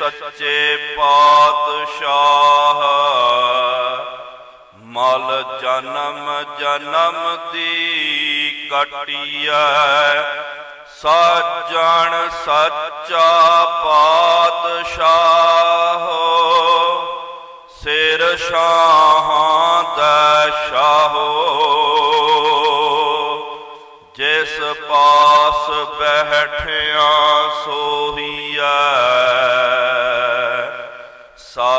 ਸੱਚੇ ਪਾਤਸ਼ਾਹ। ਮਲ ਜਨਮ ਜਨਮ ਦੀ ਕਟੀਐ। ਸਾਜਣ ਸੱਚਾ ਪਾਤਸ਼ਾਹ। ਸਿਰ ਸ਼ਾਹਾਂ ਦਾ ਸ਼ਾਹੋ। ਜਿਸ ਪਾਸ ਬੈਠਿਆ ਸੋ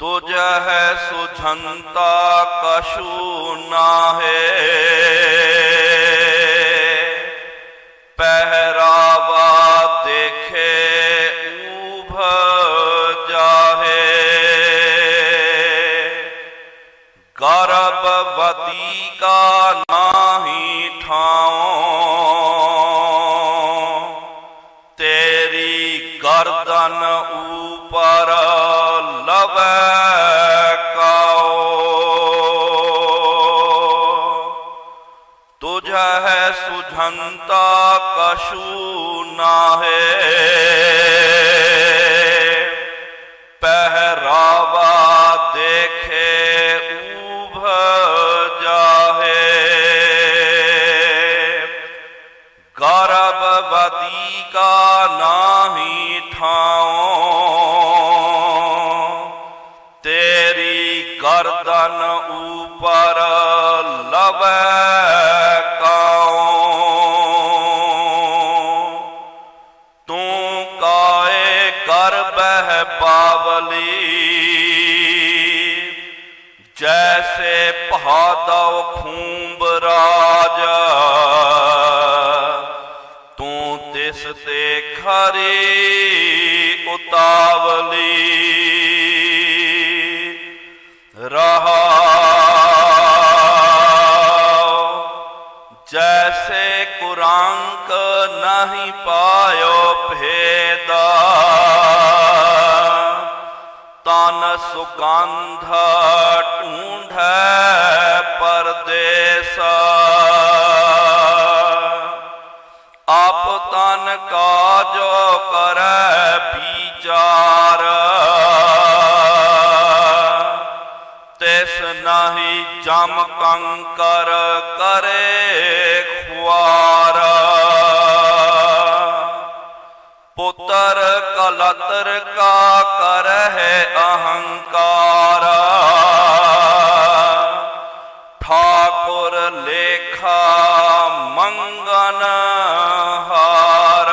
ਤੁਝ ਹੈ ਸੁਝੰਤਾ ਕਛੂ ਨਾਹੇ ਕਾ ਨਾਹੀ ਠਾਉ। ਤੇਰੀ ਗਰਦਨ ਉਪਰ ਲਵੈ ਕਾਓ ਤੁਝ ਹੈ ਸੁਝੰਤਾ ਕਛੂ ਨਾਹੇ। ਪਹਿਰਾਵਾ ਤੇਰੀ ਉਪਰ ਲਵੈ ਕਾਉ? ਤੂੰ ਕਾਏ ਗਰਬਹਿ ਬਾਵਲੀ? ਜੈਸੇ ਪਹਾਦਵ ਖੂੰਬ ਰਾਜ। ਤੂੰ ਤਿਸ ਤੇ ਖਰੀ ਉਤਾਵਲੀ। رہا۔ جیسے قرآن کا نہیں پایو پھیدا تان سگاندھا ٹونڈ پردیسا۔ آپ تن کا جو کر چمکنکر کرے خوار۔ پتر کلتر کا کرے اہنکار۔ ٹھاکر لیکھا منگن ہار۔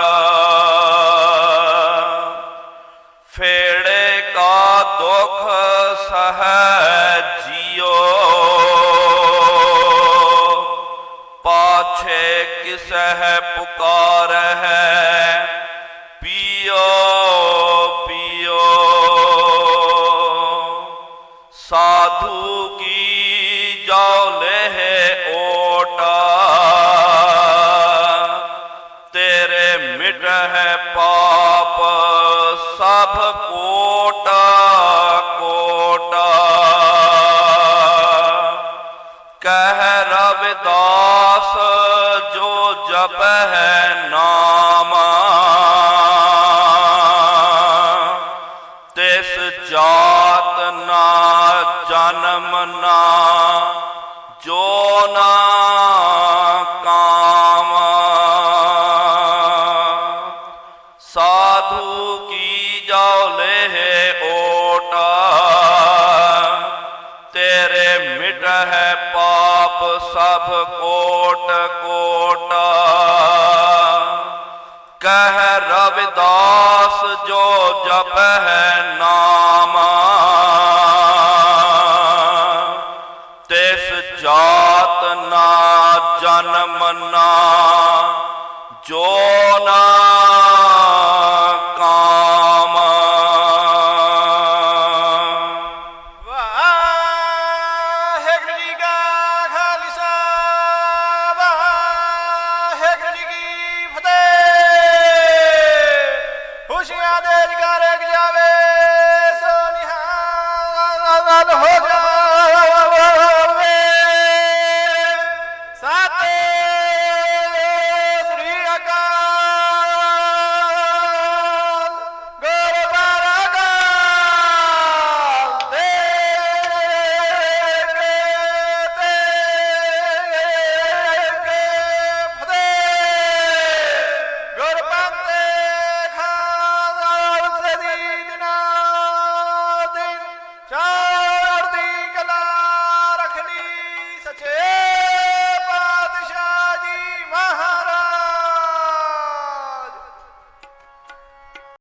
فیڑے کا دکھ سہ جیو۔ ਸਹਿ ਪੁਕਾਰ ਹੈ ਪੀਓ ਪੀਓ। ਸਾਧੂ ਕੀ ਜੋ ਲਹਿ ਓਟਾ, ਤੇਰੇ ਮਿਟ ਹੈ ਪਾਪ ਸਭ ਕੋਟਾ ਕੋਟਾ। ਕਹਿ ਰਵਿਦਾਸ ਜਪ ਹੈ ਨਾਮ। ਤਿਸ ਜਾਤ ਨਾ ਜਨਮ ਨਾ, ਜੋ ਨਾ ਕਾਮ। ਸਾਧੂ ਕੀ ਜਾਉ ਲਹਿ ਓਟ, ਤੇਰੇ ਮਿਟ ਹੈ ਪਾਪ ਸਭ ਕੋਟ ਕੋਟ। ਕਹਿ ਰਵਿਦਾਸ ਜੋ ਜਪੈ ਨਾਮ। ਤਿਸ ਜਾਤ ਨਾ ਜਨਮ ਨਾ ਜੋ ਨਾ